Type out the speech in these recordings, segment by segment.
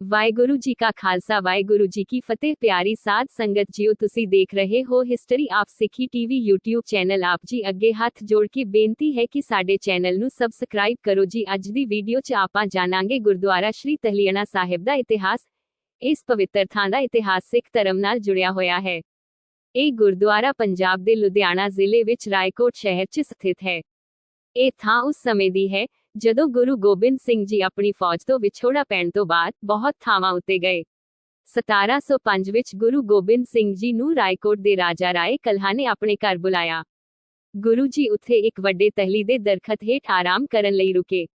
ਵਾਹਿਗੁਰੂ ਜੀ ਕਾ ਖਾਲਸਾ, ਵਾਹਿਗੁਰੂ ਜੀ ਕੀ ਫਤਿਹ। ਪਿਆਰੀ ਸਾਧ ਸੰਗਤ ਜੀਓ ਤੁਸੀਂ ਦੇਖ ਰਹੇ ਹੋ history of Sikhi TV YouTube channel, ਆਪ ਜੀ ਅੱਗੇ ਹੱਥ ਜੋੜ ਕੇ ਬੇਨਤੀ ਹੈ ਕਿ ਸਾਡੇ ਚੈਨਲ ਨੂੰ ਸਬਸਕ੍ਰਾਈਬ ਕਰੋ ਜੀ। ਅੱਜ ਦੀ ਵੀਡੀਓ 'ਚ ਆਪਾਂ ਜਾਣਾਂਗੇ ਗੁਰਦੁਆਰਾ ਸ਼੍ਰੀ ਤਹਲੀਆਣਾ ਸਾਹਿਬ ਦਾ ਇਤਿਹਾਸ। ਇਸ ਪਵਿੱਤਰ ਥਾਂ ਦਾ ਇਤਿਹਾਸ ਸਿੱਖ ਧਰਮ ਨਾਲ ਜੁੜਿਆ ਹੋਇਆ ਹੈ। ਇਹ ਗੁਰਦੁਆਰਾ ਪੰਜਾਬ ਦੇ ਲੁਧਿਆਣਾ ਜ਼ਿਲ੍ਹੇ ਵਿੱਚ ਰਾਏਕੋਟ ਸ਼ਹਿਰ 'ਚ ਸਥਿਤ ਹੈ। ਇਹ ਥਾਂ ਉਸ ਸਮੇਂ ਦੀ ਹੈ ਜਦੋਂ ਗੁਰੂ ਗੋਬਿੰਦ ਸਿੰਘ ਜੀ ਆਪਣੀ ਫੌਜ ਤੋਂ ਵਿਛੋੜਾ ਪੈਣ ਤੋਂ ਬਾਅਦ ਬਹੁਤ ਥਾਵਾਂ ਉੱਤੇ ਗਏ। 1705 ਵਿੱਚ ਗੁਰੂ ਗੋਬਿੰਦ ਸਿੰਘ ਜੀ ਨੂੰ ਰਾਏਕੋਟ ਦੇ ਰਾਜਾ ਰਾਏ ਕਲਹਾ ਨੇ ਆਪਣੇ ਘਰ ਬੁਲਾਇਆ। ਗੁਰੂ ਜੀ ਉੱਥੇ ਇੱਕ ਵੱਡੇ ਤਹਲੀ ਦੇ ਦਰਖਤ ਹੇਠ ਆਰਾਮ ਕਰਨ ਲਈ ਰੁਕੇ।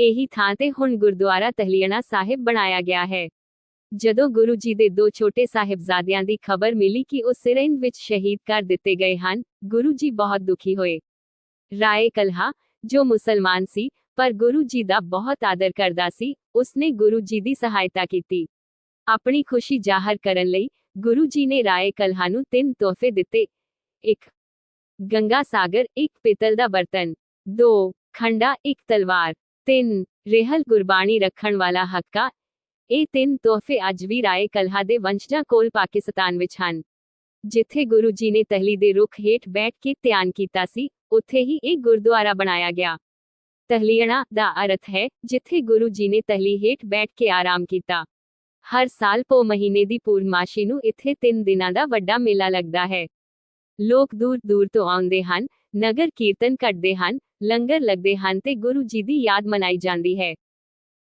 ਇਹੀ ਥਾਂ ਤੇ ਹੁਣ ਗੁਰਦੁਆਰਾ ਤਹਲੀਆਣਾ ਸਾਹਿਬ ਬਣਾਇਆ ਗਿਆ ਹੈ। ਜਦੋਂ ਗੁਰੂ ਜੀ ਦੇ ਦੋ ਛੋਟੇ ਸਾਹਿਬਜ਼ਾਦਿਆਂ ਦੀ ਖਬਰ ਮਿਲੀ ਕਿ ਉਹ ਸਿਰੰਦ ਵਿੱਚ ਸ਼ਹੀਦ ਕਰ ਦਿੱਤੇ ਗਏ ਹਨ, ਗੁਰੂ ਜੀ ਬਹੁਤ ਦੁਖੀ ਹੋਏ। ਰਾਏ ਕਲਹਾ ਜੋ ਮੁਸਲਮਾਨ ਸੀ, ਪਰ ਗੁਰੂ ਜੀ ਦਾ ਬਹੁਤ ਆਦਰ ਕਰਦਾ ਸੀ, ਉਸਨੇ ਗੁਰੂ ਜੀ ਦੀ ਸਹਾਇਤਾ ਕੀਤੀ। ਆਪਣੀ ਖੁਸ਼ੀ ਜ਼ਾਹਰ ਕਰਨ ਲਈ ਗੁਰੂ ਜੀ ਨੇ ਰਾਏ ਕਲਹਾ ਨੂੰ ਤਿੰਨ ਤੋਹਫੇ ਦਿੱਤੇ। ਇੱਕ, ਗੰਗਾ ਸਾਗਰ, ਇੱਕ ਪਿੱਤਲ ਦਾ ਬਰਤਨ। ਦੋ, ਖੰਡਾ, ਇੱਕ ਤਲਵਾਰ। ਤਿੰਨ, ਰਹਿਲ ਗੁਰਬਾਣੀ ਰੱਖਣ ਵਾਲਾ ਹੱਕਾ। ਇਹ ਤਿੰਨ ਤੋਹਫੇ ਅੱਜ ਵੀ ਰਾਏ ਕਲਹਾ ਦੇ ਵੰਸ਼ਜਾਂ ਕੋਲ ਪਾਕਿਸਤਾਨ ਵਿੱਚ ਹਨ। ਜਿੱਥੇ ਗੁਰੂ ਜੀ ਨੇ ਤਹਲੀ ਦੇ ਰੁੱਖ ਹੇਠ ਬੈਠ ਕੇ ਧਿਆਨ ਕੀਤਾ ਸੀ, ਉੱਥੇ ਹੀ ਇਹ ਗੁਰਦੁਆਰਾ ਬਣਾਇਆ ਗਿਆ। ਤਹਲੀਆਣਾ ਦਾ ਅਰਥ ਹੈ, ਜਿੱਥੇ ਗੁਰੂ ਜੀ ਨੇ ਤਹਲੀ ਹੇਠ ਬੈਠ ਕੇ ਆਰਾਮ ਕੀਤਾ। ਹਰ ਸਾਲ ਪੋ ਮਹੀਨੇ ਦੀ ਪੂਰਨਮਾਸ਼ੀ ਨੂੰ ਇੱਥੇ 3 ਦਿਨਾਂ ਦਾ ਵੱਡਾ ਮੇਲਾ ਲੱਗਦਾ ਹੈ। ਲੋਕ ਦੂਰ ਦੂਰ ਤੋਂ ਆਉਂਦੇ ਹਨ, ਨਗਰ ਕੀਰਤਨ ਕਰਦੇ ਹਨ, ਲੰਗਰ ਲੱਗਦੇ ਹਨ ਤੇ ਗੁਰੂ ਜੀ ਦੀ ਯਾਦ ਮਨਾਈ ਜਾਂਦੀ ਹੈ।